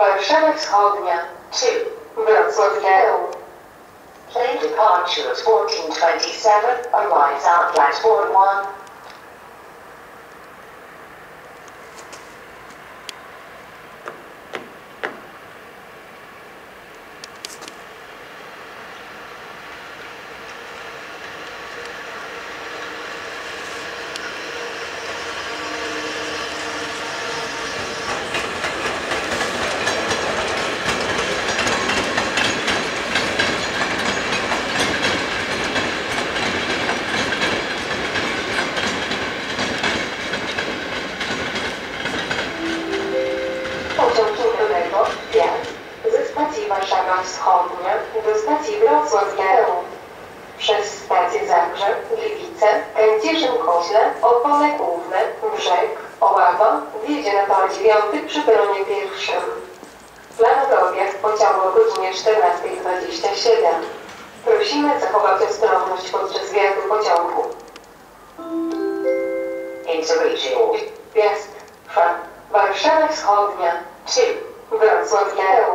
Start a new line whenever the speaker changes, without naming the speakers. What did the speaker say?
Warszawa Wschodnia 2. Wrocław Gieł
Plane departure at 1427, arrives at platform 1.
Wschodnia do stacji Wrocław Gieł przez stację Zagrzeb, Gliwice, Kęcieszyn-Koźle, Opole Główne, Brzeg, Oława wjedzie na tor 9 przy peronie pierwszym. Planowy odjazd pociągu o godzinie 14.27. Prosimy zachować ostrożność podczas wjazdu pociągu.
Interregional.
Wjazd. Warszawa Wschodnia 3. Wrocław Gieł